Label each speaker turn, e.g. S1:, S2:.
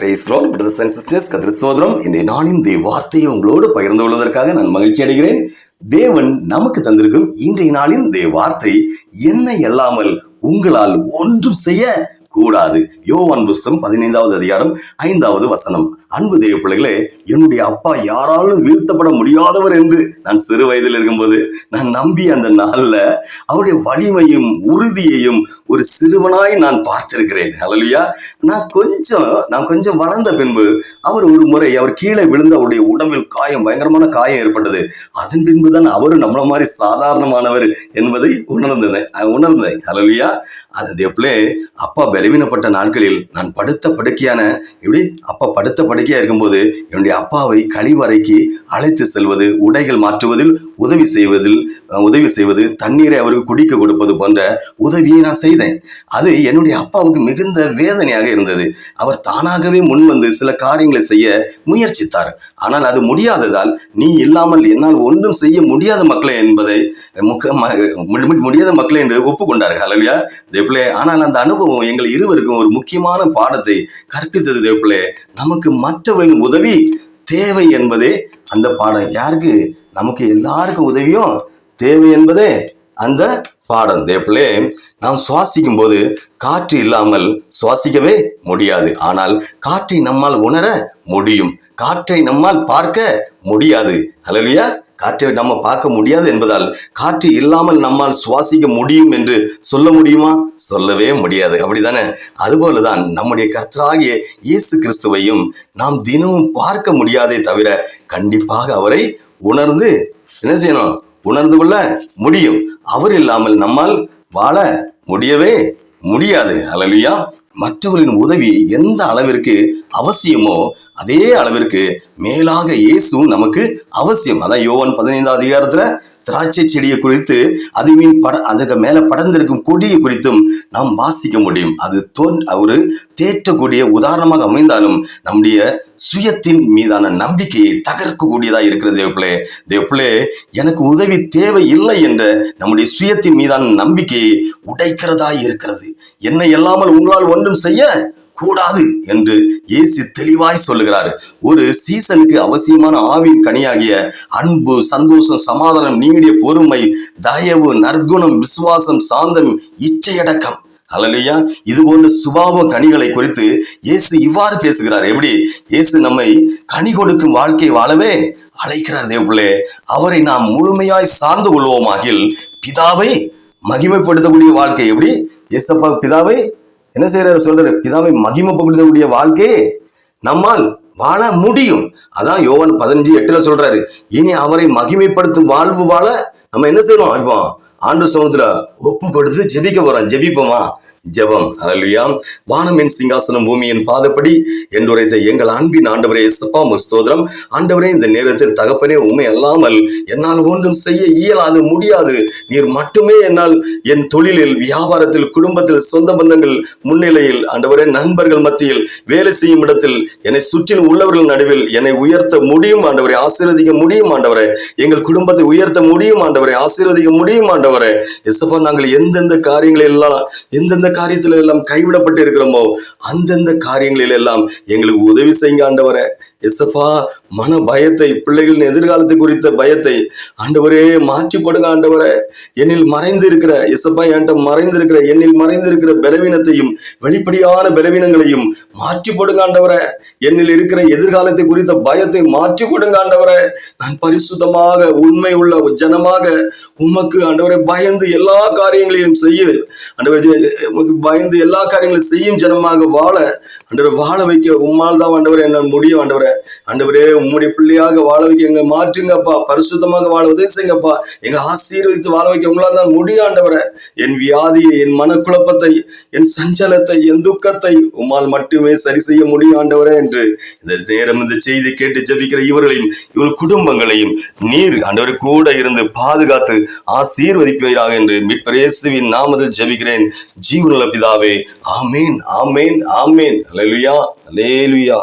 S1: Price brothers and sisters இன்றைய நாளின் தே வார்த்தையை உங்களோடு பகிர்ந்து கொள்வதற்காக நான் மகிழ்ச்சி அடைகிறேன். தேவன் நமக்கு தந்திருக்கும் இன்றைய நாளின் தே வார்த்தை என்னை அல்லாமல் உங்களால் ஒன்றும் செய்ய கூடாது யோவான் புஸ்தகம் பதினைந்தாவது அதிகாரம் ஐந்தாவது வசனம். அன்பு தேவ பிள்ளைகளே என்னுடைய அப்பா யாராலும் வீழ்த்தப்பட முடியாதவர் என்று நான் சிறு வயதில் இருக்கும்போது நான் நம்பி அந்த நாள்ல அவருடைய வலிமையும் உறுதியையும் ஒரு சிறுவனாய் நான் பார்த்திருக்கிறேன். ஹalleluya நான் கொஞ்சம் நான் கொஞ்சம் வளர்ந்த பின்பு அவர் ஒரு முறை அவர் கீழே விழுந்து அவருடைய உடம்பில் காயம் பயங்கரமான காயம் ஏற்பட்டது. அதன் பின்பு தான் அவரும் நம்மள மாதிரி சாதாரணமானவர் என்பதை உணர்ந்தேன். உணர்ந்தேன். ஹalleluya அது எப்பலே அப்பா பலவீனப்பட்ட நாட்களில் நான் படுத்த படுக்கையான இப்படி அப்பா படுத்த படுக்கையாக இருக்கும்போது என்னுடைய அப்பாவை கழிவறைக்கு அழைத்து செல்வது உடைகள் மாற்றுவதில் உதவி செய்வதில் உதவி செய்வது தண்ணீரை அவருக்கு குடிக்க கொடுப்பது போன்ற உதவியை நான் செய்தேன். அது என்னுடைய அப்பாவுக்கு மிகுந்த வேதனையாக இருந்தது. அவர் தானாகவே முன்வந்து சில காரியங்களை செய்ய முயற்சித்தார். ஆனால் அது முடியாததால் நீ இல்லாமல் என்னால் ஒன்றும் செய்ய முடியாத மக்களே என்பதை முக்க முடியாத மக்களே என்று ஒப்புக்கொண்டார்கள். அல்லையா தேவப்பிள்ளை ஆனால் அந்த அனுபவம் எங்கள் இருவருக்கும் ஒரு முக்கியமான பாடத்தை கற்பித்தது தேவப்பிள்ளை. நமக்கு மற்றவர்களின் உதவி தேவை என்பதே அந்த பாடம். யாருக்கு? நமக்கு எல்லாருக்கும் உதவியும் தேவை என்பதே அந்த பாடம். தேப்பிலே நாம் சுவாசிக்கும் போது காற்று இல்லாமல் சுவாசிக்கவே முடியாது. ஆனால் காற்றை நம்மால் உணர முடியும். காற்றை நம்மால் பார்க்க முடியாது. அலலியா காற்றை நம்ம பார்க்க முடியாது என்பதால் காற்று இல்லாமல் நம்மால் சுவாசிக்க முடியும் என்று சொல்ல முடியுமா? சொல்லவே முடியாது. அப்படிதானே? அதுபோலதான் நம்முடைய கர்த்தராகிய இயேசு கிறிஸ்துவையும் நாம் தினமும் பார்க்க முடியாதே தவிர கண்டிப்பாக அவரை உணர்ந்து என்ன செய்யணும்? உணர்ந்து கொள்ள முடியும். அவர் இல்லாமல் நம்மால் வாழ முடியவே முடியாது. அலலியா மற்றவர்களின் உதவி எந்த அளவிற்கு அவசியமோ அதே அளவிற்கு மேலாக இயேசுவும் நமக்கு அவசியம். அதான் யோவன் பதினைந்தாவது அதிகாரத்துல திராட்சை செடியை குறித்து அதுவின் பட அதுக்கு மேல படர்ந்திருக்கும் கொடியை குறித்தும் நாம் வாசிக்க முடியும். அது தோன் ஒரு தேற்றக்கூடிய உதாரணமாக அமைந்தாலும் நம்முடைய சுயத்தின் மீதான நம்பிக்கையை தகர்க்கக்கூடியதாக இருக்கிறது தேவப்பிள்ளே. தேவப்பிள்ளே எனக்கு உதவி தேவை இல்லை என்ற நம்முடைய சுயத்தின் மீதான நம்பிக்கையை உடைக்கிறதா இருக்கிறது. என்னை இல்லாமல் உங்களால் ஒன்றும் செய்ய கூடாது என்று இயேசு தெளிவாய் சொல்லுகிறார். ஒரு சீசனுக்கு அவசியமான ஆவின் கனியாகிய அன்பு சந்தோஷம் சமாதானம் நீடிய பொறுமை தயவு நற்குணம் விசுவாசம் சாந்தம் இச்சையடக்கம். அல்லையா இது போன்ற சுபாவ கனிகளை குறித்து இயேசு இவ்வாறு பேசுகிறார். எப்படி? இயேசு நம்மை கனி கொடுக்கும் வாழ்க்கை வாழவே அழைக்கிறார் தேவப்பிள்ளே. அவரை நாம் முழுமையாய் சார்ந்து கொள்வோமாகில் பிதாவை மகிமைப்படுத்தக்கூடிய வாழ்க்கை எப்படி? இயேசப்பா பிதாவை என்ன செய்யறாரு சொல்றாரு? பிதாவை மகிமப்படுத்தக்கூடிய வாழ்க்கையே நம்மால் வாழ முடியும். அதான் யோவன் பதினஞ்சு எட்டுல சொல்றாரு. இனி அவரை மகிமைப்படுத்தும் வாழ்வு வாழ நம்ம என்ன செய்யணும்? இப்போ ஆண்டு சமுத்திர ஒப்பு கொடுத்து ஜெபிக்க போறோம் ஜெபிப்போமா? ஜெபம். அலலுயா வானமின் சிங்காசனம் பூமியின் பாதப்படி என்றுரைத்த எங்கள் அன்பின் ஆண்டவரே சப்பா முஸ்தோதரம் ஆண்டவரே இந்த நேரத்தில் தகப்பனே உண்மை அல்லாமல் என்னால் ஒன்றும் செய்ய இயலாது முடியாது. நீர் மட்டுமே என்னால் என் தொழிலில் வியாபாரத்தில் குடும்பத்தில் சொந்த பந்தங்கள் முன்னிலையில் ஆண்டவரே நண்பர்கள் மத்தியில் வேலை செய்யும் இடத்தில் என்னை சுற்றிலும் உள்ளவர்கள் நடுவில் என்னை உயர்த்த முடியும் ஆண்டவரை ஆசீர்வதிக்க முடியும் ஆண்டவரை. எங்கள் குடும்பத்தை உயர்த்த முடியும் ஆண்டவரை ஆசீர்வதிக்க முடியும் ஆண்டவரை. எசப்பா நாங்கள் எந்தெந்த காரியங்களில் எல்லாம் எந்தெந்த காரியத்தில் எல்லாம் கைவிடப்பட்டு இருக்கிறோமோ அந்தந்த காரியங்களில் எல்லாம் எங்களுக்கு உதவி செய்யுங்க ஆண்டவரை. எசப்பா மன பயத்தை பிள்ளைகளின் எதிர்காலத்தை குறித்த பயத்தை ஆண்டவரே மாற்றி போடுங்க ஆண்டவரே. என்னில் மறைந்து இருக்கிற எசப்பா என்கிட்ட மறைந்து இருக்கிற என்னில் மறைந்து இருக்கிற பலவீனத்தையும் வெளிப்படையான பலவீனங்களையும் மாற்றி போடுங்க ஆண்டவரே. என்னில் இருக்கிற எதிர்காலத்தை குறித்த பயத்தை மாற்றி போடுங்க ஆண்டவரே. நான் பரிசுத்தமாக உண்மை உள்ள ஜனமாக உமக்கு ஆண்டவரை பயந்து எல்லா காரியங்களையும் செய்ய உமக்கு பயந்து எல்லா காரியங்களையும் செய்யும் ஜனமாக வாழ ஆண்டவரை வாழ வைக்க உம்மால் தான் ஆண்டவரே என்ன முடியும் ஆண்டவரை. அண்டவரே உம்முடைய பிள்ளையாக வாழ வைக்க எங்களை மாற்றுங்கப்பா. பரிசுத்தமாக வாழ உதவி செய்யுங்கப்பா எங்க ஆசீர்வதித்து வாழ வைக்க உங்களால் தான் முடியும் ஆண்டவரே. என் வியாதியை என் மனக்குழப்பத்தை என் சஞ்சலத்தை என் துக்கத்தை உம்மால் மட்டுமே சரி செய்ய முடியும் ஆண்டவரே என்று இந்த நேரம் இந்த செய்தி கேட்டு ஜெபிக்கிற இவர்களையும் இவர்கள் குடும்பங்களையும் நீர் ஆண்டவரை கூட இருந்து பாதுகாத்து ஆசீர்வதிப்பீராக என்று மீட்பரேசுவின் நாமத்தில் ஜெபிக்கிறேன். ஜீவனுள்ள பிதாவே ஆமேன் ஆமேன் ஆமேன். அலையா அலேலுயா